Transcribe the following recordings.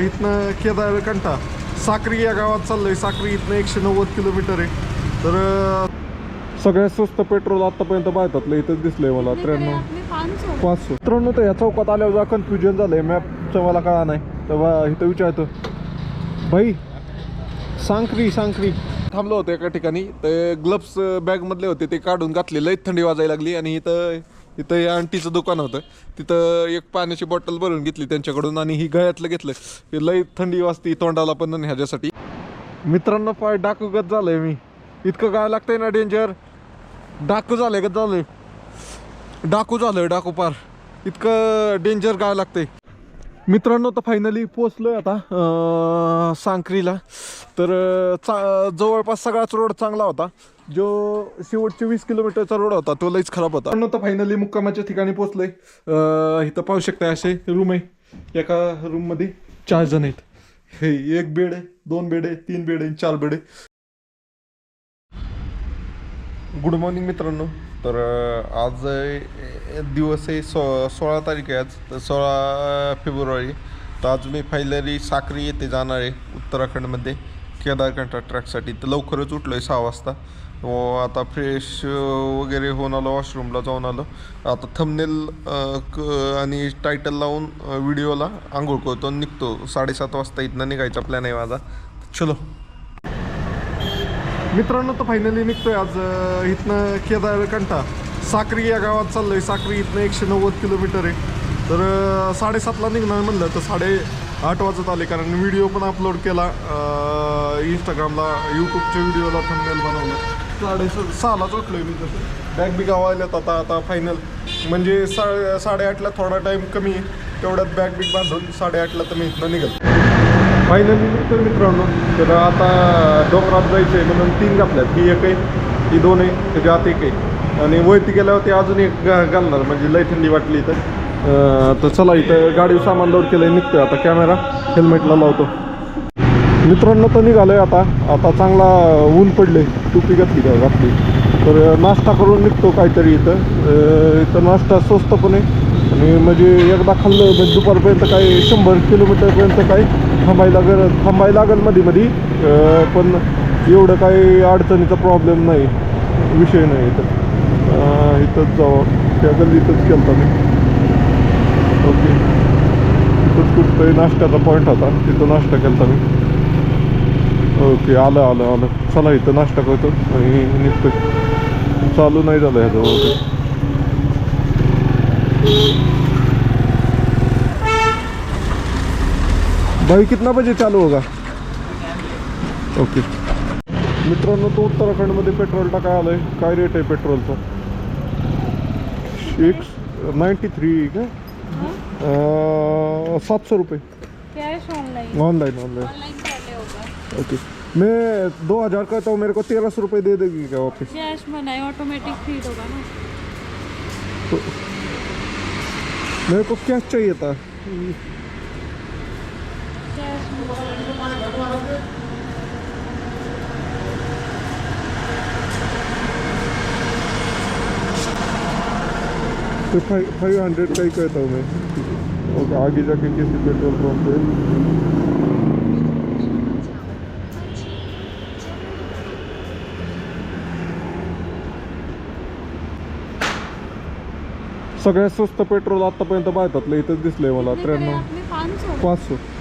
इथनं केदार कंठा साक्री या गावात चाललोय. साक्री इथनं एकशे नव्वद किलोमीटर आहे. तर सगळ्यात स्वस्त पेट्रोल आतापर्यंत भारतातलं इथंच दिसलंय मला. त्र्याण्णव पाचशे. मित्रांनो तर या चौकात आल्यावर जरा कन्फ्युजन झालंय. मॅपचं मला कळा नाही. तेव्हा इथं विचारतो. भाई सांक्री सांक्री. थांबलो होतो एका ठिकाणी. ते ग्लव्स बॅगमधले होते. ते काढून घातले लई थंडी वाजायला लागली आणि इथं इथं या आंटीचं दुकान होतं. तिथं एक पाण्याची बॉटल भरून घेतली त्यांच्याकडून आणि ही गळ्यातलं घेतलं. हे लई थंडी वाजते तोंडाला पण नाही ह्याच्यासाठी. मित्रांनो पाय डाकूगत झालंय मी. इतकं काय लागतंय ना डेंजर. डाकू झालंय गत झालंय. डाकू झालंय डाकू पार. इतकं डेंजर काय लागतंय. मित्रांनो तर फायनली पोचलोय आता सांक्रीला. तर चा जवळपास सगळाच रोड चांगला होता. जो शेवटचे वीस किलोमीटरचा रोड होता तो लईच खराब होता. मित्रांनो तर फायनली मुक्कामाच्या ठिकाणी पोचलोय आहे इथं पाहू शकता असे रूम आहे. एका रूममध्ये चार जण आहेत. हे एक बेड आहे दोन बेड आहे तीन बेड आहे चार बेड आहे. गुड मॉर्निंग मित्रांनो. तर आज दिवस आहे सो सोळा तारीख आहे आज तर सोळा फेब्रुवारी. तर आज मी फायनली साक्री येथे जाणार आहे उत्तराखंडमध्ये केदारकंठा ट्रॅकसाठी. तर लवकरच उठलो आहे सहा वाजता. व आता फ्रेश वगैरे होऊन आलो वॉशरूमला जाऊन आलो. आता थंबनेल आणि टायटल लावून व्हिडिओला आंघोळ करतो निघतो. साडेसात वाजता इथनं निघायचा प्लॅन आहे माझा. चलो. मित्रांनो तर फायनली निघतोय आज इथनं केदार कंठा. साक्री या गावात चाललोय. साक्री इथनं एकशे नव्वद किलोमीटर आहे. तर साडेसातला निघणार म्हणलं तर साडे आठ वाजत आले. कारण व्हिडिओ पण अपलोड केला इंस्टाग्रामला यूट्यूबच्या व्हिडिओला थंबनेल बनवलं. साडे सहालाच उठलोय मी तसं बॅग बी गावायल्यात आता आता फायनल म्हणजे सा साडेआठला थोडा टाईम कमी तेवढ्यात बॅग बिग बांधून साडेआठला तर मी इथनं निघाल. फायनली निघतोय मित्रांनो तर आता डोंगरात जायचं आहे म्हणून तीन घातल्यात. ही एक आहे ही दोन आहे त्याच्या आत एक आहे. आणि वरती गेल्यावर ते अजून एक घालणार म्हणजे लय थंडी वाटली इथं. तर चला इथं गाडी सामान लोड केलं निघतोय आता कॅमेरा हेल्मेटला लावतो. मित्रांनो तर निघालोय आता. आता चांगला ऊन पडले टोपी घातली का घातली. तर नाश्ता करून निघतो काहीतरी इथं. इथं नाश्ता स्वस्त पण आहे. आणि म्हणजे एकदा खाल्लं म्हणजे दुपारपर्यंत काय शंभर किलोमीटरपर्यंत काही थांबायला गरज थांबायला लागेल मध्ये मध्ये पण एवढं काही अडचणीचा प्रॉब्लेम नाही विषय नाही इथं. इथंच जावं. त्या गल्लीतच केलं मी. ओके. तिथंच कुठंतरी नाश्त्याचा पॉईंट होता. तिथं नाश्ता केला मी. ओके आलं आलं आलं. चला इथं नाश्ता करतो आणि निघतो चालू नाही झालं ह्याचं. भाई कितना बजे चालू होगा? ओके मित्रांनो तो उत्तराखंडमध्ये पेट्रोल टाकाय आलंय काय रेट आहे पेट्रोलचा एक नाईन्टी थ्री का सातशे रुपये. Cash online online online online पहले होगा. ओके मैं दो हज़ार करता हूँ मेरे को तेरह सौ रुपये दे देगी क्या वापस? कैश बनाए ऑटोमेटिक फीड होगा ना. तो मेरे को कैश चाहिए था. तो फाइव फाइव हंड्रेड का ही कहता हूँ मैं। ओके आगे जाके किसी पेट्रोल पंप पे। सगळ्यात स्वस्त पेट्रोल आतापर्यंत भारतातलं इथंच दिसलंय मला त्र्याण्णव. आपने पाँच सौ पाचशे.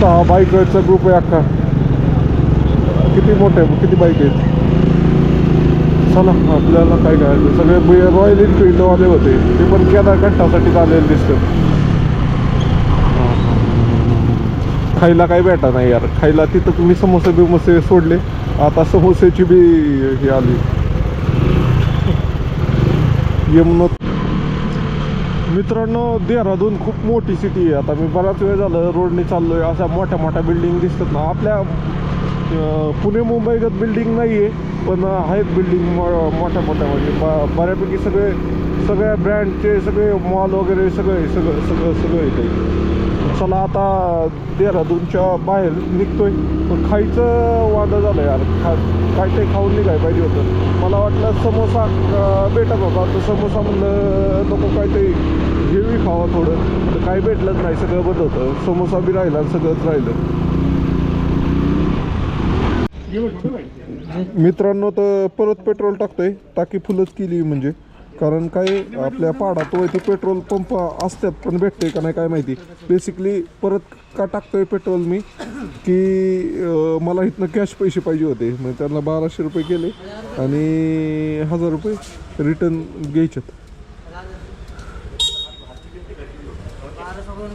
मित्रांनो तर हा बाईकचा ग्रुप आहे अख्खा. किती मोठे किती बाईक आहेत? चला आपल्याला काय करायचं? सगळे रॉयल एनफिल्डवाले होते. ते पण केदार कंठासाठी आलेले दिसतं खायला काही भेटा नाही यार. खायला तिथं तुम्ही समोसे बिमोसे सोडले. आता समोसेची बी हे आली. यमुनोत मित्रांनो देहरादून खूप मोठी सिटी आहे. आता मी बराच वेळ झालं रोडने चाललो आहे अशा मोठ्या मोठ्या बिल्डिंग दिसतात ना. आपल्या पुणे मुंबईगत बिल्डिंग नाही आहे पण आहेत बिल्डिंग मोठ्या मोठ्या. म्हणजे ब- बऱ्यापैकी सगळे सगळ्या ब्रँडचे सगळे मॉल वगैरे सगळे सगळं सगळं सगळं येते चला आता देहरादूनच्या बाहेर निघतोय. पण खायचं वादं झालं यार. खा काय ते खाऊन निघाय पाहिजे होतं. मला वाटलं समोसा भेटत होता. तर समोसा म्हणलं नको काहीतरी हेवी खावा थोडं. तर काही भेटलंच नाही सगळं बंद होतं. समोसा बी राहिला आणि सगळंच राहिलं. मित्रांनो तर परत पेट्रोल टाकतोय. टाकी फुलच केली म्हणजे. कारण काय आपल्या पाडात इथे पेट्रोल पंप असतात पण भेटते का नाही काय माहिती. बेसिकली परत का टाकतोय पेट्रोल मी? की मला इथनं कॅश पैसे पाहिजे होते. मग त्यांना बाराशे रुपये केले आणि हजार रुपये रिटर्न घ्यायच्यात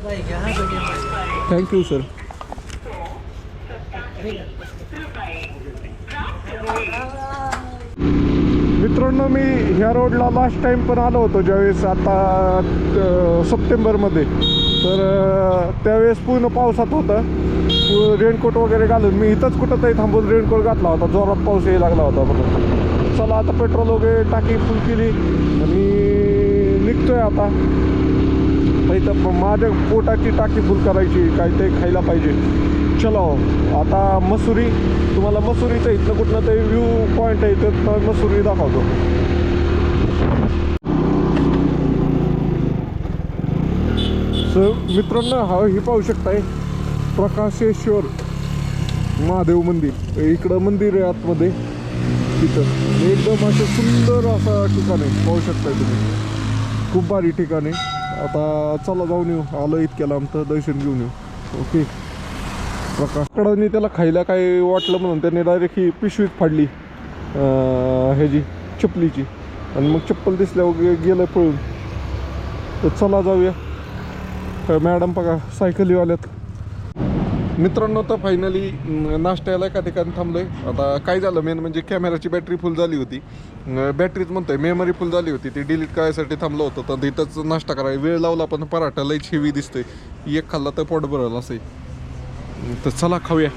थँक्यू सर मित्रांनो मी ह्या रोडला लास्ट टाइम पण आलो होतो ज्यावेळेस आता सप्टेंबरमध्ये. तर त्यावेळेस पूर्ण पावसात होतं. रेनकोट वगैरे घालून मी इथंच कुठं तरी थांबून रेनकोट घातला होता. जोरात पाऊस यायला लागला होता म्हणून चला आता पेट्रोल वगैरे टाकी फुल केली. आणि निघतोय आता. नाही तर माझ्या पोटाची टाकी फुल करायची काय ते खायला पाहिजे. चलो हो, आता मसुरी तुम्हाला मसुरीचं इथलं कुठलं तरी व्ह्यू पॉईंट आहे तर मसुरी दाखवतो. सर मित्रांनो हा ही पाहू शकताय प्रकाशेश्वर महादेव मंदिर. इकडं मंदिर आहे आतमध्ये. तिथं. एकदम असं सुंदर असं ठिकाण आहे पाहू शकताय तुम्ही. खूप भारी ठिकाण आहे. आता चला जाऊन येऊ. आलं इतक्या लांब तर दर्शन घेऊन येऊ. ओके. प्रकाश त्याला खायला काय वाटलं म्हणून त्याने डायरेक्ट ही पिशवीत फाडली ह्याची चपलीची आणि मग चप्पल दिसल्यावर गेलं पळून. तर चला जाऊया. मॅडम बघा सायकलीवाल्यात. मित्रांनो तर फायनली नाश्त्याला एका ठिकाणी थांबलोय. आता काय झालं मेन म्हणजे कॅमेराची बॅटरी फुल झाली होती. बॅटरीच म्हणतोय मेमरी फुल झाली होती. ती डिलीट करायसाठी थांबलो होतो. तर तिथंच नाश्ता करायला वेळ लावला पण पराठा लई हेवी दिसतोय. एक खाल्ला तर पोट भरल असं आहे. तर चला खाऊया.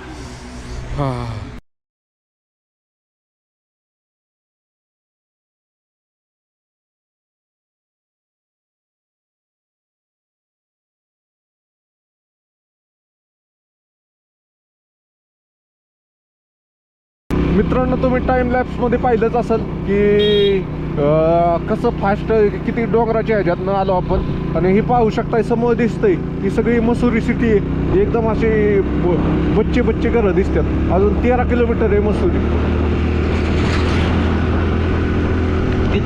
हा. मित्रांनो तुम्ही टाइम लॅप्समध्ये पाहिलंच असेल की कसं फास्ट किती डोंगराच्या ह्याच्यातनं आलो आपण. आणि ही पाहू शकताय समोर दिसतंय ही सगळी मसुरी सिटी आहे एकदम अशी ब- बच्चे बच्चे घरं दिसतात. अजून तेरा किलोमीटर आहे मसुरी.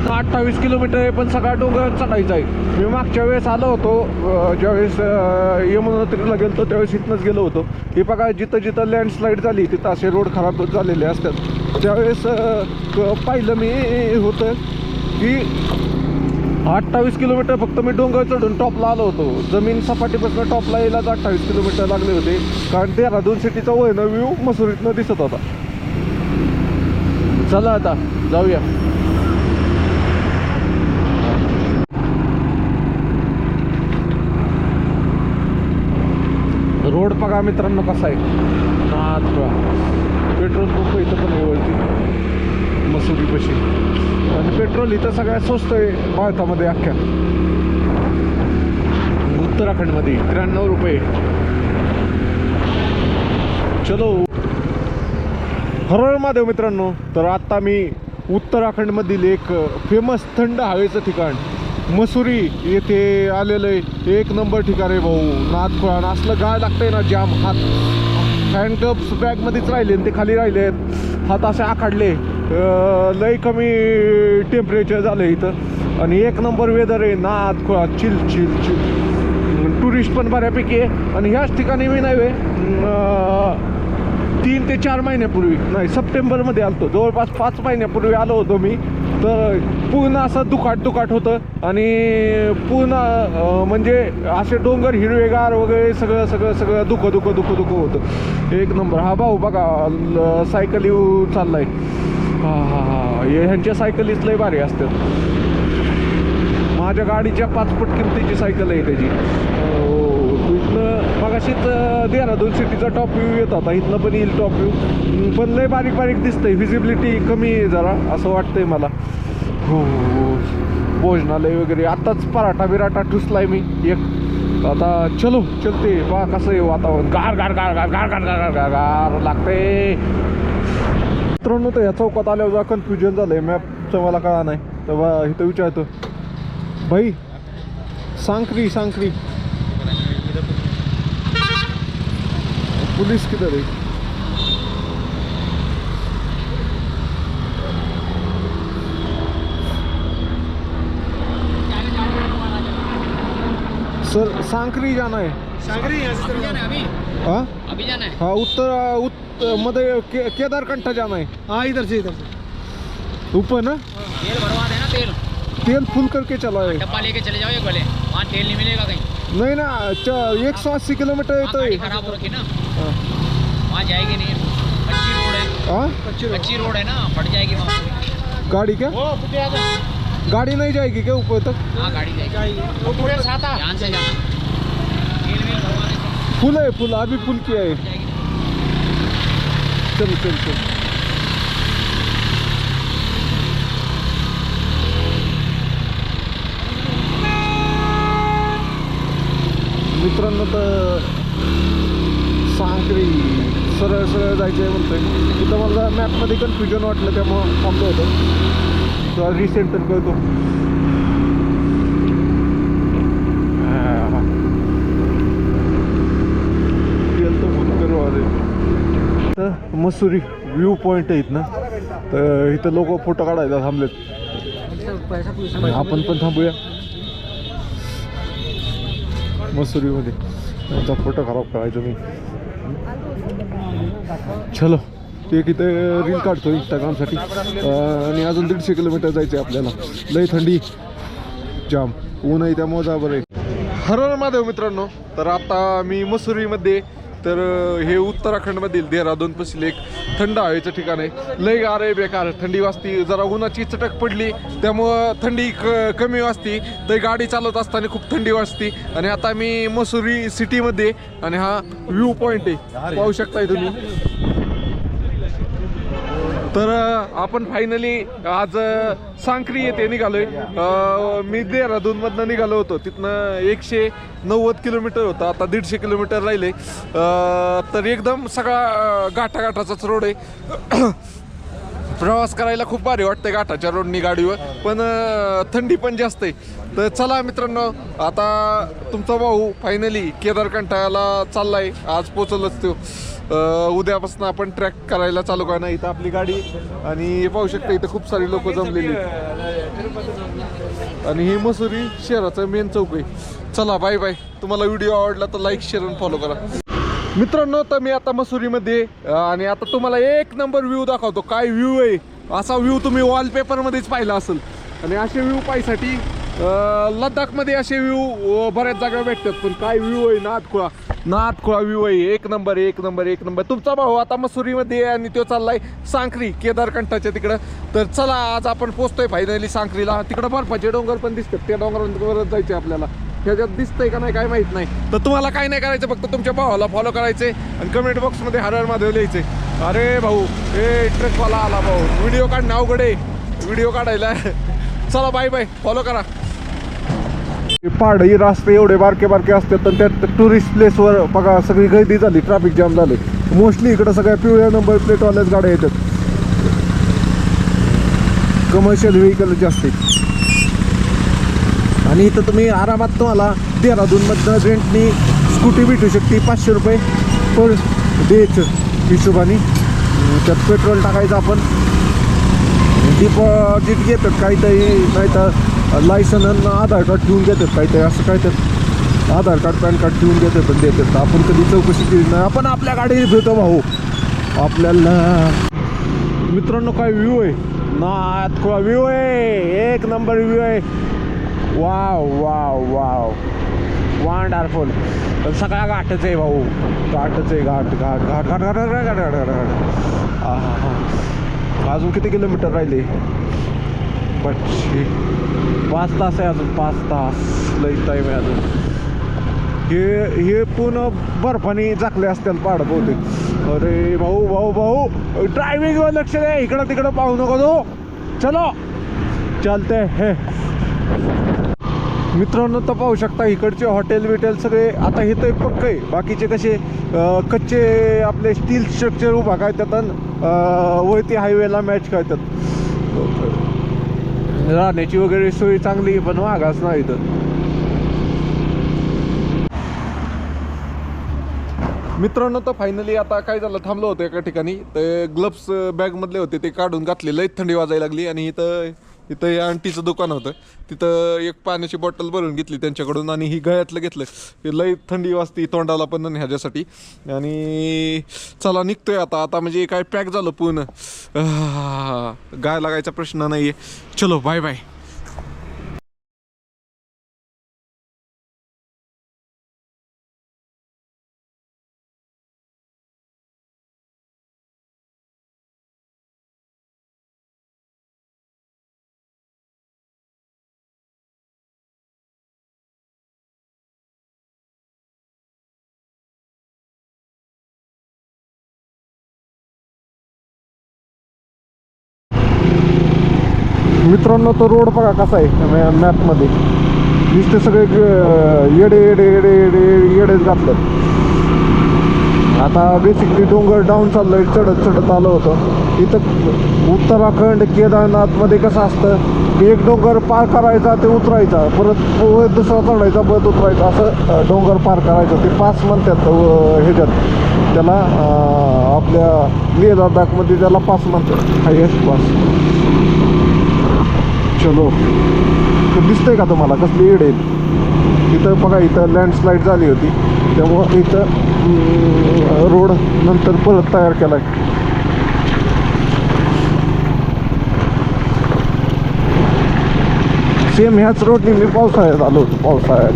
इथं अठ्ठावीस किलोमीटर आहे पण सगळा डोंगर चढायचा आहे. मी मागच्या वेळेस आलो होतो ज्यावेळेस यमुनोत्रीला गेलो होतो त्यावेळेस इथनंच गेलो होतो. हे बघा जिथं जिथं लँडस्लाईड झाली तिथं असे रोड खराब झालेले असतात. त्यावेळेस पाहिलं मी होतं की अठ्ठावीस किलोमीटर फक्त मी डोंगर चढून टॉपला आलो होतो. जमीन सपाटीपासून टॉपला यायलाच अठ्ठावीस किलोमीटर लागले होते. कारण देहरादून सिटीचा वयनं व्ह्यू मसुरीतनं दिसत होता. चला आता जाऊया. रोड बघा मित्रांनो कसा आहे. नाथ पेट्रोल पंप इथं पण आहे वरती. मसुरी पशी आणि पेट्रोल इथं सगळ्यात स्वस्त आहे भारतामध्ये अख्ख्या. उत्तराखंडमध्ये त्र्याण्णव रुपये. चलो. हरळ महादेव मित्रांनो तर आत्ता मी उत्तराखंडमधील एक फेमस थंड हवेचं ठिकाण मसुरी येथे आलेलं आहे. एक नंबर ठिकाण आहे भाऊ. नाथखोळान असलं गाळ लागतंय ना जाम हात. हँडकप्स बॅगमध्येच राहिले आणि ते खाली राहिले आहेत. हात असे आखाडले. लई लय कमी टेम्परेचर झालं इथं. आणि एक नंबर वेदर आहे Nathkhola chill chill chill tourist पण बऱ्यापैकी आहे. आणि ह्याच ठिकाणी मी नाही तीन ते चार महिन्यापूर्वी. नाही सप्टेंबरमध्ये आलतो. जवळपास पाच महिन्यापूर्वी आलो होतो मी. तर पूर्ण असं दुखाट दुखाट होतं आणि पूर्ण म्हणजे असे डोंगर हिरवेगार वगैरे सगळं सगळं सगळं दुखं दुखं दुखं दुखं होतं. एक नंबर. हा भाऊ बघा ल- सायकल येऊ चाललाय. हा हा हां. हे ह्यांच्या सायकलीच लय भारी असतात. माझ्या गाडीच्या पाचपट किमतीची सायकल आहे त्याची. मगाशीच अं, देहरादून सिटीचा टॉप व्ह्यू येत होता. इथनं पण येईल टॉप व्ह्यू पण लय बारीक बारीक दिसतंय. व्हिजिबिलिटी कमी आहे जरा असं वाटतंय मला. हो, हो, हो. भोजनालय वगैरे. आत्ताच पराठा बिराठा ठुसलाय मी एक. आता चलो चलते. बा कसं आहे वातावरण? गार गार गार गार गार गार गार गार गार गार लागते मित्रांनो तर या चौकात आल्यावर जरा कन्फ्युजन झालंय. मॅपचं मला कळा नाही तर बा इथं विचारतो. भाई सांकरी सांकरी पुलिस किधर है? सर सांकरी जाना है। सांगरी यहाँ से अभी जाना है अभी? हाँ? अभी जाना है? हाँ उत्तर उत्तर मध्य के, जाना है। हाँ इधर से इधर से। ऊपर ना? तेल भरवा देना तेल। तेल फुल करके चला है। डब्बा लेके चले जाओ एक भले वहाँ तेल नहीं मिलेगा कहीं। नहीं ना एक सौ अस्सी किलोमीटर है तो खराब हो रखी ना। हाँ वहाँ जाएगी नहीं। अच्छी रोड है। हाँ? अच्छी रोड। अच्छी रोड है ना फट जाएगी वहाँ गाड़ी क्या? वो गाड़ी नहीं जाएगी क्या ऊपर तक? हाँ गाड़ी जाएगी। वो पूरे साथ आ ध्यान से जाना। फुल है फुल अभी फुल किया है। चलो चल चल। मित्रांनो तर सांकरी सरळ सरळ जायचं आहे म्हणतोय. तिथं मला मॅपमध्ये कन्फ्युजन वाटलं त्यामुळं थांबलो होतो. तर रिसेंटर करतो अरे तर मसुरी व्ह्यू पॉईंट आहेत ना तर इथं लोक फोटो काढायला थांबलेत. आपण पण थांबूया. मसुरीमध्ये. त्यांचा फोटो खराब करायचो मी. चलो ते इथं रील काढतो इंस्टाग्रामसाठी आणि अजून दीडशे किलोमीटर जायचं आहे आपल्याला. लय थंडी. जाम. ऊन आहे त्यामुळं जा बरं आहे. हर महादेव मित्रांनो तर आता मी मसुरीमध्ये तर हे उत्तराखंडमधील देहरादून एक थंड हवेचं ठिकाण आहे लय गार आहे बेकार थंडी वाजती. जरा उन्हाची चटक पडली त्यामुळं थंडी क कमी वाजती. तर गाडी चालवत असताना खूप थंडी वाजती. आणि आता मी मसुरी सिटीमध्ये आणि हा व्ह्यू पॉईंट आहे. पाहू शकताय तुम्ही. तर आपण फायनली आज सांक्री येथे निघालोय. मी देहरादूनमधनं निघालो होतो. तिथनं एकशे नव्वद किलोमीटर होतं. आता दीडशे किलोमीटर राहिले. तर एकदम सगळा गाठागाठाचाच रोड आहे. प्रवास करायला खूप भारी वाटतंय घाटाच्या रोडनी गाडीवर. पण थंडी पण जास्त आहे. तर चला मित्रांनो आता तुमचा भाऊ फायनली केदारकंठाला चाललाय. आज पोचलच तो. उद्यापासून आपण ट्रॅक करायला चालू करणार इथं आपली गाडी. आणि पाहू शकता इथं खूप सारी लोक जमलेली आणि ही मसुरी शहराचं मेन चौक आहे. चला बाय बाय तुम्हाला व्हिडिओ आवडला तर लाईक शेअर आणि फॉलो करा. मित्रांनो तर मी आता मसुरीमध्ये आणि आता तुम्हाला एक नंबर व्ह्यू दाखवतो. काय व्ह्यू आहे? असा व्ह्यू तुम्ही वॉलपेपरमध्येच पाहिला असेल. आणि असे व्ह्यू पाहायसाठी लद्दाखमध्ये असे व्ह्यू बऱ्याच जागा भेटतात. पण काय व्ह्यू आहे? नाथखुळा. नादखुळा व्ह्यू आहे. एक नंबर एक नंबर एक नंबर. तुमचा भाऊ आता मसुरीमध्ये आहे आणि तो चाललाय सांखरी केदारकंठाच्या तिकडं. तर चला आज आपण पोचतोय फायनली सांखरीला. तिकडं बर्फाचे डोंगर पण दिसतात. त्या डोंगरांवर जायचे आपल्याला. ह्याच्यात दिसतंय का नाही काय माहीत नाही. तर तुम्हाला काय नाही करायचं फक्त तुमच्या भावाला फॉलो करायचे आणि कमेंट बॉक्समध्ये हर हर लिहायचे अरे भाऊ ए ट्रकवाला आला भाऊ. व्हिडिओ काढणं अवघड आहे. व्हिडिओ काढायला. चला बाय बाय फॉलो करा. पहाडी रस्ते एवढे बारके बारके असतात तर त्यात टुरिस्ट प्लेसवर बघा सगळी गर्दी झाली ट्रॅफिक जाम झाले. मोस्टली इकडं सगळ्या पिवळ्या नंबर प्लेटवाल्याच गाड्या येतात. कमर्शियल व्हेकल जास्त. आहेत आणि इथं तुम्ही आरामात तुम्हाला देहरादूनमधनं रेंटनी स्कूटी भेटू शकते. पाचशे रुपये पर डेच हिशोबाने. त्यात पेट्रोल टाकायचं आपण. डिपॉझिट घेतात काहीतरी नाही तर लायसन आधार कार्ड ठेवून घेतात काहीतरी असं काहीतरी. आधार कार्ड पॅन कार्ड ठेवून घेतात पण देतात. आपण कधी चौकशी केली नाही. आपण आपल्या गाडीने भेटतो भाऊ. आपल्याला. मित्रांनो काय व्ह्यू आहे? ना नाथ व्ह्यू आहे. एक नंबर व्ह्यू आहे. Wow wow wow. वंडरफुल सगळा घाटच आहे भाऊ. घाटच आहे घाट घाट घाट घाट घाट घाट घाट घाट घाट. हा हा अजून किती किलोमीटर राहिले? पाचशे पाच तास आहे अजून पाच तास. लई टाईम आहे अजून. हे हे पूर्ण बर्फाने झाकले असतील पाड बहुतेक. अरे भाऊ भाऊ भाऊ. ड्रायव्हिंगवर लक्ष दे इकडं तिकडं पाहू नको तो. चलो. चलते हे. मित्रांनो तर पाहू शकता इकडचे हॉटेल बिटेल सगळे. आता हे तर पक्क आहे. बाकीचे कसे कच्चे आपले स्टील स्ट्रक्चर उभा करतात अन, अं, वरती हायवेला मॅच करतात. राहण्याची वगैरे सोय चांगली पण मागास नाही तर. मित्रांनो तर फायनली आता काय झालं थांबलो होतो एका ठिकाणी. ते ग्लव्स बॅगमधले होते ते काढून घातले. लईत थंडी वाजायला लागली आणि इथं इथं या आंटीचं दुकान होतं. तिथं एक पाण्याची बॉटल भरून घेतली त्यांच्याकडून आणि ही गळ्यातलं घेतलं. हे लई थंडी वाजती तोंडाला पण नाही ह्याच्यासाठी. आणि चला निघतोय आता. आता म्हणजे काय पॅक झालं पूर्ण. गाय लागायचा प्रश्न नाही आहे चलो बाय बाय मित्रांनो तो रोड बघा कसा आहे मॅ मॅपमध्ये. नुसते सगळे येडे येडे येडे येडे येडेच घातलं आता बेसिकली डोंगर डाऊन चाललोय चढत चढत आलं होतं. इथं उत्तराखंड केदारनाथमध्ये कसं असतं की एक डोंगर पार करायचा ते उतरायचा. परत व दुसरा चढायचा परत उतरायचा. असं डोंगर पार करायचं. ते पास म्हणतात ह्याच्यात. त्याला आपल्या लेह लडाखमध्ये त्याला पास म्हणतात. हायेस्ट पास चलो तर दिसतंय का तुम्हाला कसली येड आहे? इथं बघा इथं लँडस्लाईड झाली होती. त्यामुळं इथं रोड नंतर परत तयार केला आहे सेम ह्याच रोडनी मी पावसाळ्यात आलो होतो पावसाळ्यात.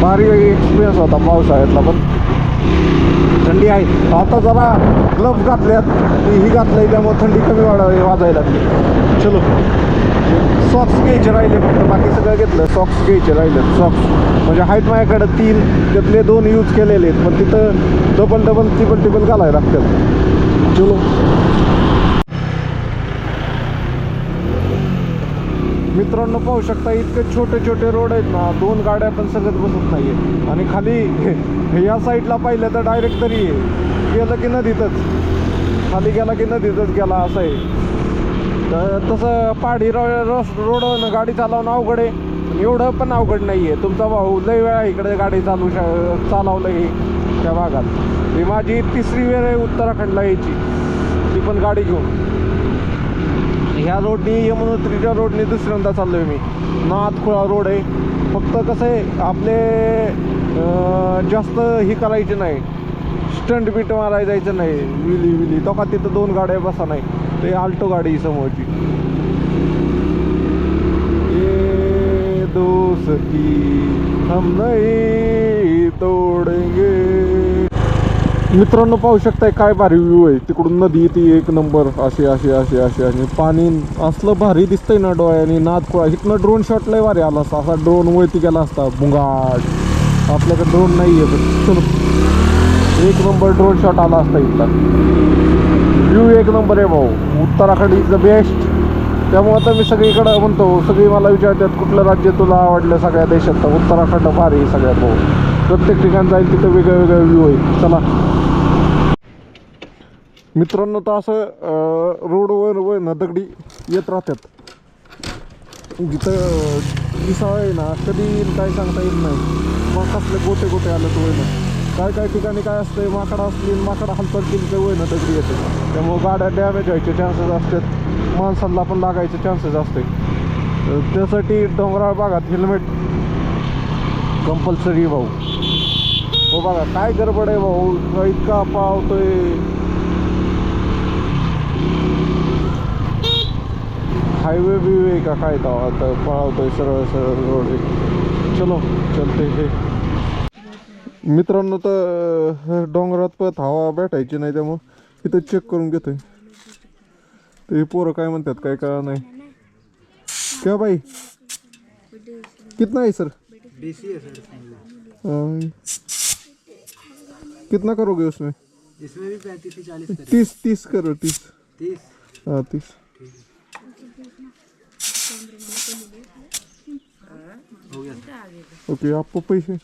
भारी एक्सपिरियन्स होता पावसाळ्यातला पण थंडी आहे. आता जरा ग्लव्स घातल्यात ही घातलंय त्यामुळे थंडी कमी वाढावी वाजायला लागली. चलो. सॉक्स घ्यायचे राहिले फक्त बाकी सगळं घेतलं. सॉक्स घ्यायचे राहिले सॉक्स म्हणजे आहेत माझ्याकडे तीन त्यातले दोन यूज केलेले आहेत. पण तिथं डबल डबल ट्रिपल ट्रिपल घालायला लागतात. चलो. मित्रांनो पाहू शकता इतके छोटे छोटे रोड आहेत ना दोन गाड्या पण सगळं बसत नाहीये. आणि खाली या साईडला पाहिलं तर डायरेक्ट तरी. गेलं की नदीतच. खाली गेला की नदीतच गेला असं आहे. तर तसं पहाडी रो रस रोडवरनं गाडी चालवणं अवघड आहे. एवढं पण अवघड नाही आहे तुमचा भाऊ लय वेळा इकडे गाडी चालू शा चालवलं आहे त्या भागात. ही माझी तिसरी वेळ आहे उत्तराखंडला यायची. ती पण गाडी घेऊन. ह्या रोडनी यमुनोत्रीच्या रोडनी दुसऱ्यांदा चाललो आहे मी. नाथखुळा रोड आहे. फक्त कसं आहे आपले जास्त ही करायची नाही. स्टंट बीट मारायला जायचं नाही. विली विली. तो का तिथं दोन गाड्या बसा नाही. ते आल्टो गाडी समोरची. ये दोस्ती हम नहीं तोडेंगे. मित्रांनो पाहू शकताय काय भारी व्ह्यू आहे. तिकडून नदी ती एक नंबर. अशी अशी अशी अशी आणि पाणी असलं भारी दिसतंय ना डोळ्याने. नाद खोळा. इथनं ड्रोन शॉट लय भारी आला असता. असा ड्रोन वरती गेला असता. भुंगाट आपल्याकडे ड्रोन नाही आहे एक नंबर ड्रोन शॉट आला असता इथला. व्ह्यू एक नंबर आहे भाऊ. उत्तराखंड इज द बेस्ट त्यामुळे आता मी सगळीकडं म्हणतो सगळी मला विचारतात कुठलं राज्य तुला आवडलं सगळ्या देशात? तर उत्तराखंड भारी आहे सगळ्यात भाऊ. प्रत्येक ठिकाण जाईल तिथं वेगळं वेगळं व्ह्यू आहे. चला. मित्रांनो तर असं रोडवर व ना दगडी येत राहतात. जिथं दिसाळ आहे ना कधी येईल काय सांगता येत नाही. मग कसले गोटे गोटे आलं तो ना काय काय ठिकाणी काय असतंय माकडा असली माकडा हालचाल केली तर वय ना दगडी येते. त्यामुळं गाड्या डॅमेज व्हायचे चान्सेस असतात. माणसांना पण लागायचे चान्सेस असते. त्यासाठी डोंगराळ भागात हेल्मेट कंपल्सरी भाऊ. हो बघा काय गडबड आहे भाऊ? इतका पावतोय हायवे बिवे का काय तो? आता पळवतोय सरळ सरळ रोड आहे. चलो चलते हे. मित्रांनो तर डोंगरात पण हवा भेटायची नाही त्यामुळं इथं चेक करून घेतोय. ते पोरं काय म्हणतात काय का नाही. क्या बाई? कितना आहे सर? कितना करोगे उसमें? इसमें भी पैंतीस चालीस तीस तीस करो तीस तीस. हाँ तीस. ओके आपको पैसे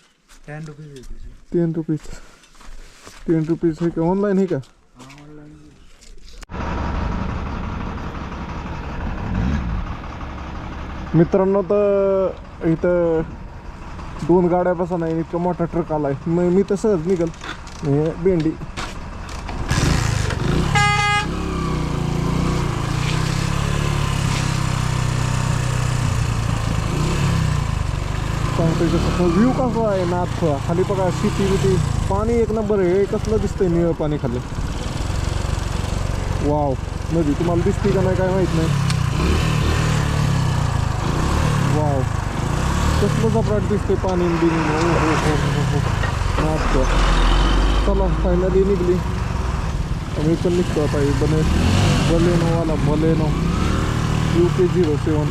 ten rupees ten rupees. Ten rupees है का ऑनलाइन है का मित्रांनो तर इथं दोन गाड्या बसा नाही इतका मोठा ट्रक आलाय. मग मी तर सहज निघल भेंडी. सांगतोय कसं व्ह्यू कसा आहे नाथ खाली बघा शेती बिती पाणी एक नंबर आहे कसलं दिसतंय निळं पाणी खाली? वाव नदी तुम्हाला दिसते का नाही काय माहीत नाही. वाव कसलं जबराट दिसते पाणी बिनी हो हो हो हो, हो, हो. चला फायनली निघली. मी पण निघतो आता बने बलेनोवाला Baleno. U K zero seven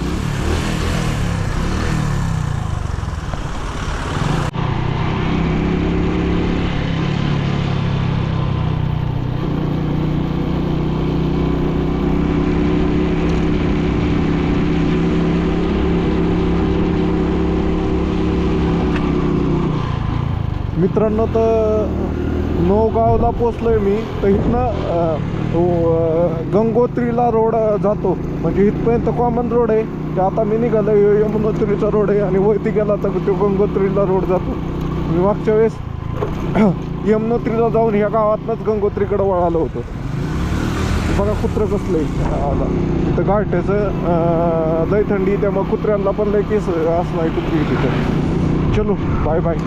मित्रांनो तर नौगावला आहे मी. तर इथनं गंगोत्रीला रोड जातो. म्हणजे इथपर्यंत कॉमन रोड आहे. ते आता मी निघालो यमुनोत्रीचा रोड आहे. आणि वरती गेला तर तो गंगोत्रीला रोड जातो. मी मागच्या वेळेस यमुनोत्रीला जाऊन ह्या गावातनंच गंगोत्रीकडे वळालो होतो. बघा कुत्रं कसलं आहे आला. तर गाठ्याचं लय थंडी त्यामुळे कुत्र्यांना पण लय केस असणार कुत्री तिथं. चलो बाय बाय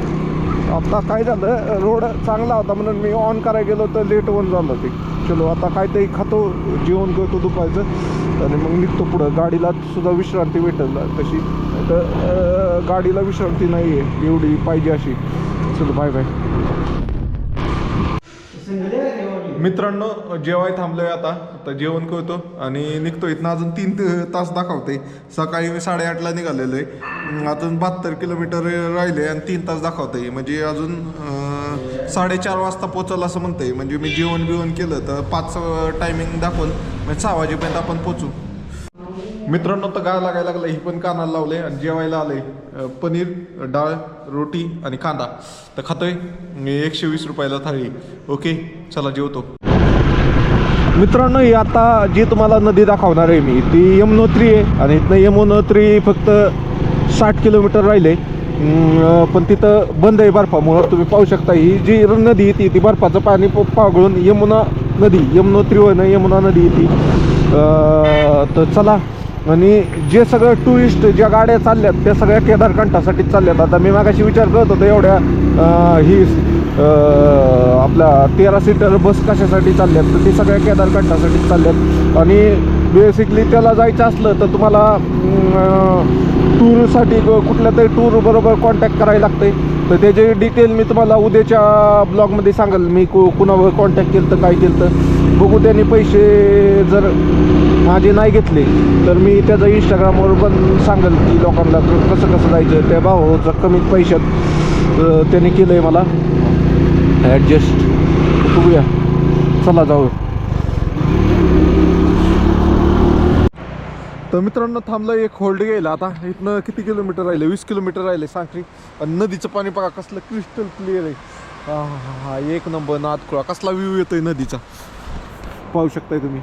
आता काय झालं रोड चांगला होता म्हणून मी ऑन करायला गेलो तर लेट होऊन झालं ते. चलो आता काहीतरी खातो जेवण करतो दुपारचं. आणि मग निघतो पुढं. गाडीला सुद्धा विश्रांती भेटेल तशी. तर गाडीला विश्रांती नाही आहे एवढी पाहिजे अशी. चलो बाय बाय मित्रांनो जेवाय थांबलोय आता. आता जेवण करतो आणि निघतो इथनं अजून तीन तास दाखवते. सकाळी मी साडेआठला निघालेलो आहे अजून बहात्तर किलोमीटर राहिले आणि तीन तास दाखवते. म्हणजे अजून साडेचार वाजता पोचल असं म्हणतंय. म्हणजे मी जेवण बिवण केलं तर पाच टायमिंग दाखवून म्हणजे सहा वाजेपर्यंत आपण पोचू मित्रांनो तर काय लागायला लागलं ही पण कानाला लावले आणि जेवायला आले पनीर डाळ रोटी आणि कांदा. तर खातोय. एकशे वीस रुपयाला थाळी. ओके चला जेवतो. मित्रांनो ही आता जी तुम्हाला नदी दाखवणार आहे मी ती यमुनोत्री आहे. आणि इथनं यमुनोत्री फक्त साठ किलोमीटर राहिले. पण तिथं बंद आहे बर्फामुळं. तुम्ही पाहू शकता ही जी नदी आहे ती ती बर्फाचं पाणी प- पागळून यमुना नदी यमुनोत्री होय यमुना नदी ती. तर चला आणि जे सगळं टुरिस्ट ज्या गाड्या चालल्यात त्या सगळ्या केदारकंठासाठीच चालल्यात. आता मी मागाशी विचार करत होतो एवढ्या ही आपल्या तेरा सीटर बस कशासाठी चालल्यात? तर ते सगळ्या केदारकंठासाठीच चालल्यात. आणि बेसिकली त्याला जायचं असलं तर तुम्हाला टूरसाठी कुठल्या तरी टूरबरोबर कॉन्टॅक्ट करायला लागते. तर त्याचे डिटेल मी तुम्हाला उद्याच्या ब्लॉगमध्ये सांगेल. मी कु कुणावर कॉन्टॅक्ट केलं तर काय केलं तर बघू त्यांनी पैसे जर माझे नाही घेतले तर मी त्याचं इंस्टाग्रामवर पण सांगेल की लोकांना कसं कसं जायचं. त्या भावाचं कमीत पैशात त्याने केलं आहे मला. ॲडजस्ट बघूया. चला जाऊ तर मित्रांनो थांबलं एक होल्ड घ्यायला. आता इथनं किती किलोमीटर राहिले? वीस किलोमीटर राहिले साखरी. आणि नदीचं पाणी बघा कसलं क्रिस्टल क्लिअर आहे. हा हा हा एक नंबर नादखुळा. कसला व्ह्यू येतोय नदीचा. पाहू शकताय तुम्ही.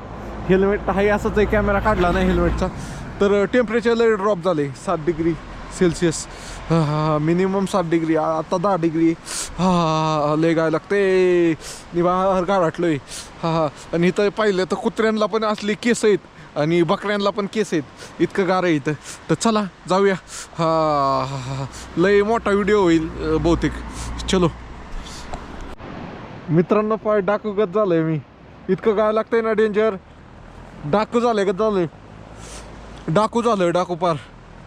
हेल्मेट हाही असाच आहे कॅमेरा काढला नाही हेल्मेटचा तर टेम्परेचर लय ड्रॉप झाले सात डिग्री सेल्सिअस मिनिमम सात डिग्री आत्ता आता दहा डिग्री हा लय गाय लागते. निवार आहे हा हा आणि इथं पाहिलं तर कुत्र्यांना पण असली केस आहेत आणि बकऱ्यांना पण केस आहेत. इतकं गार आहे इथं. तर चला जाऊया. हा हा हा लय मोठा व्हिडिओ होईल बहुतेक. चलो. मित्रांनो पाय डाकूगत झालंय मी. इतकं काय लागतंय ना डेंजर डाकू झालंय गत आहे डाकू झालं डाकू पार.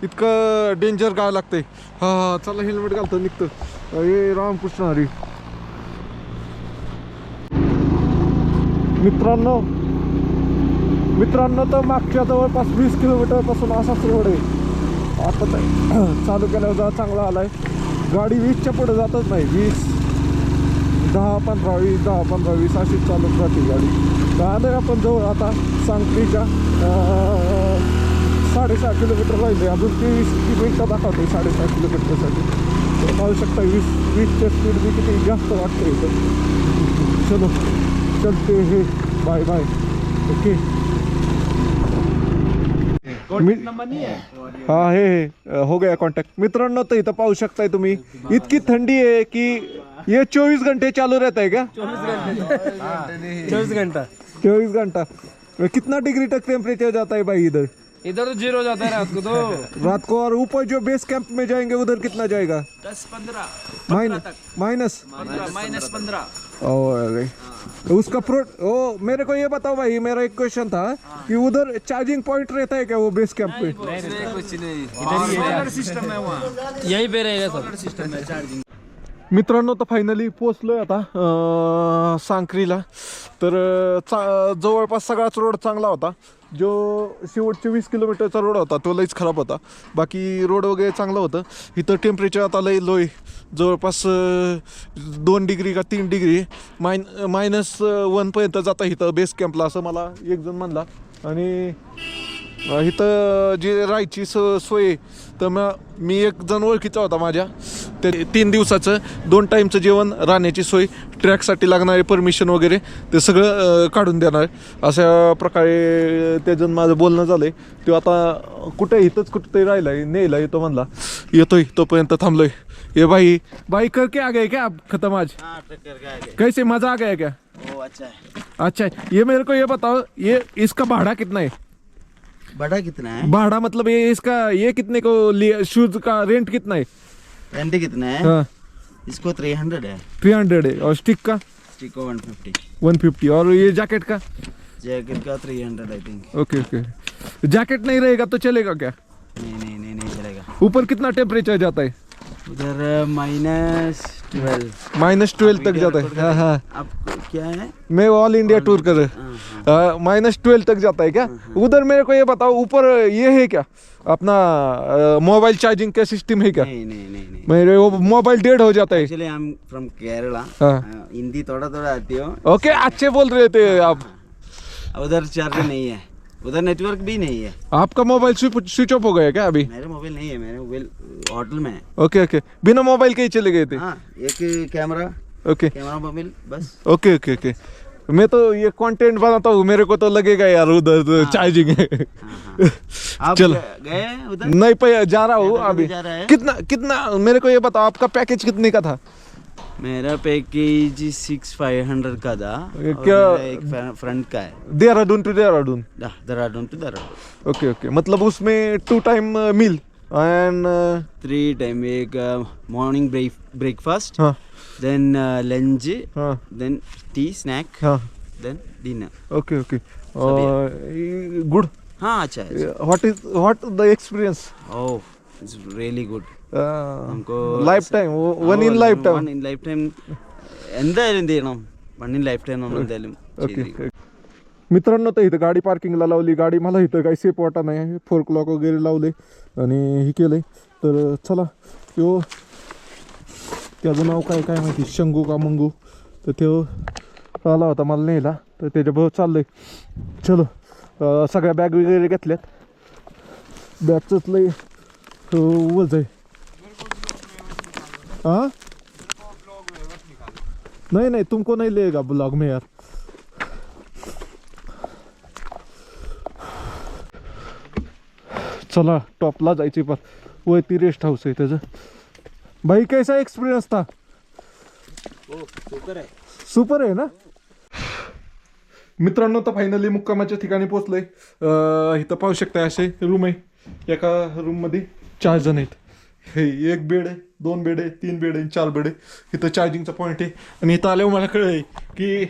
इतकं डेंजर काय लागतंय. हा हा चला हेल्मेट घालतो निघतो. ए रामकृष्ण हरी मित्रांनो मित्रांनो तर मागच्या जवळपास वीस किलोमीटरपासून असाच रोड आहे. आता तर चालू केल्यावर चांगला चांगला आलाय. गाडी वीसच्या पुढे जातच नाही वीस. दहा पंधरा वीस दहा पंधरा वीस अशीच चालत राहते गाडी. तर आलोय आपण जवळ आता सांगलीच्या का? साडेसहा किलोमीटर राहिले. अजून ती वीस मिनटं दाखवते साडेसहा किलोमीटरसाठी. तर पाहू शकता वीस वीसच्या स्पीड मी किती जास्त वाटते इथं. चलो चलते हे. Bye bye. ओके. हा? हे हे हो गया कॉन्टॅक्ट मित्रांनो तर इथं पाहू शकताय तुम्ही. इतकी थंडी आहे की ये चोवीस घंटे चालू रहता है क्या चौबीस घंटा. चौबीस घंटा. कितना डिग्री तक टेम्परेचर जाता है भाई इधर? इधर तो ज़ीरो जाता है रात को तो. रात को और ऊपर जो बेस कैंप में जाएँगे उधर कितना जाएगा? दस पंद्रह. माइनस माइनस माइनस पंद्रह. अरे उसका प्रो ओ मेरे को ये बताओ भाई मेरा एक क्वेश्चन था कि उधर चार्जिंग पॉइंट रहता है क्या वो बेस कैंप पे? कुछ नहीं। इधर ही सिस्टम है वहाँ। यही पे रहेगा सब। सिस्टम है चार्जिंग मित्रांनो तर फायनली पोचलोय आता अं, सांक्रीला तर चा जवळपास सगळाच रोड चांगला होता. जो शेवटचे वीस किलोमीटरचा रोड होता तो लईच खराब होता. बाकी रोड वगैरे चांगलं होतं. इथं टेम्परेचर आता लई लोय जवळपास दोन डिग्री का तीन डिग्री मायन मायनस वनपर्यंत जाता इथं बेस कॅम्पला असं मला एक जण म्हणला. आणि इथं जी राहायची स सोय तर मग मी एक जण ओळखीचा होता माझ्या. ते तीन दिवसाचं दोन टाईमचं जेवण राहण्याची सोय ट्रॅकसाठी लागणारे परमिशन वगैरे ते सगळं काढून देणार. अशा प्रकारे ते जण माझं बोलणं झालं आहे तो आता कुठे इथंच कुठंतरी राहिला आहे नेला येतो म्हणला. येतोय तोपर्यंत थांबलोय. ये भाई. भाई करके आ गए क्या? आप खत्म आज. कैसे मजा आ गया क्या? अच्छा है। अच्छा ये मेरे को ये बताओ ये इसका भाड़ा कितना है? बड़ा कितना है? भाड़ा मतलब ये इसका ये कितने को लिया शूज का रेंट कितना है? रेंट कितना है हाँ इसको थ्री हंड्रेड है थ्री हंड्रेड है और स्टिक का स्टिक को वन फिफ्टी वन फिफ्टी और ये जैकेट का जैकेट का three hundred I think okay okay jacket नहीं रहेगा तो चलेगा क्या? नहीं नहीं नहीं नहीं चलेगा। ऊपर कितना टेम्परेचर जाता है? उधर माइनस ट्वेल्व माइनस ट्वेल्व तक जाता है। हाँ हाँ। आपको क्या है? मैं ऑल इंडिया टूर कर हाँ, हाँ। माइनस ट्वेल्व तक जाता है क्या? उधर मेरे को ये बताओ ऊपर ये है क्या? अपना मोबाइल चार्जिंग का सिस्टम है क्या? नहीं नहीं नहीं नहीं। मेरे वो मोबाइल डेड हो जाता है। Actually I am from Kerala हाँ। हिंदी थोड़ा थोड़ा आती हो। ओके अच्छे बोल रहे थे आप। उधर चार्जर नहीं है। उधर नेटवर्क भी नहीं है। आपका मोबाइल स्विच ऑफ़ हो गया क्या अभी? मेरा मोबाइल नहीं है मेरे मोबाइल होटल में है। ओके ओके बिना मोबाइल के ही चले गए थे। हाँ एक कैमरा ओके कैमरा मोबाइल बस। ओके ओके ओके मैं तो ये कंटेंट बनाता हूँ मेरे को तो लगेगा यार उधर तो चार्जिंग है। आप चलो। गए उधर? नहीं पे जा रहा हूँ कितना अभी जा रहा है? कितना कितना मेरे को ये बताओ आपका पैकेज कितने का था? मेरा पैकेज सिक्स फाइव हंड्रेड का था क्या- एक फ्रंट का है। Dehradun to Dehradun Dehradun to Dehradun okay okay मतलब उसमें two time meal and three time एक morning breakfast then lunch then tea snack then dinner okay okay good हाँ। अच्छा what is what the experience oh it's really good हमको lifetime one in lifetime in lifetime എന്തായാലും എന്ത് ചെയ്യണം one in लൈफ time നമ്മൾ എന്തായാലും okay ചെയ്തിരിക്കും. मित्रांनो तर इथं गाडी पार्किंगला लावली गाडी मला इथं काही सेफ वाटा नाही फोर क्लॉक वगैरे लावले आणि हे केलंय तर चला त्यो त्याचं नाव काय काय माहिती शंगू का मंगू तर त्यो आला होता मला न्यायला तर त्याच्याबरोबर चाललंय चलो अं, सगळ्या बॅग वगैरे घेतल्यात बॅगचंच लय अं, वज आहे हाँ नहीं नहीं तुमको नहीं लेगा ब्लॉग में यार चला टॉपला जायची पण वय ती रेस्ट हाऊस आहे त्याचं भाई कैसा एक्सपिरियन्स था सुपर आहे ना मित्रांनो तर फायनली मुक्कामाच्या ठिकाणी पोहोचलोय. अं, इथं पाहू शकता असे रूम आहे. एका रूममध्ये चार जण आहेत. हे एक बेड आहे दोन बेड आहे तीन बेड आहे चार बेड आहे. इथं चार्जिंगचा पॉईंट आहे. आणि इथं आल्यावर मला कळलंय की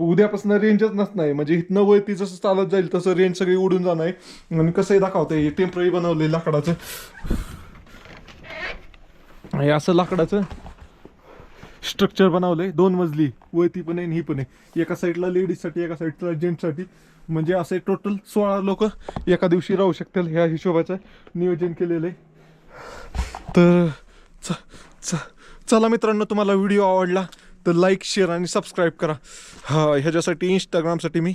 उद्यापासून रेंजच नसणार आहे म्हणजे इथनं वरती जसं चालत जाईल तसं रेंज सगळी उडून जाणार आहे. आणि कसंही दाखवतंय हे टेंपररी बनवलंय लाकडाचं. हे असं लाकडाचं स्ट्रक्चर बनवलंय. दोन मजली वरती पण आहे आणि ही पण आहे. एका साईडला लेडीजसाठी एका साईडला जेंट्ससाठी म्हणजे असे टोटल सोळा लोक एका दिवशी राहू शकतील ह्या हिशोबाचं नियोजन केलेलं आहे तर च च चला मित्रांनो तुम्हाला व्हिडिओ आवडला तर लाईक शेअर आणि सबस्क्राईब करा. हा ह्याच्यासाठी इंस्टाग्रामसाठी मी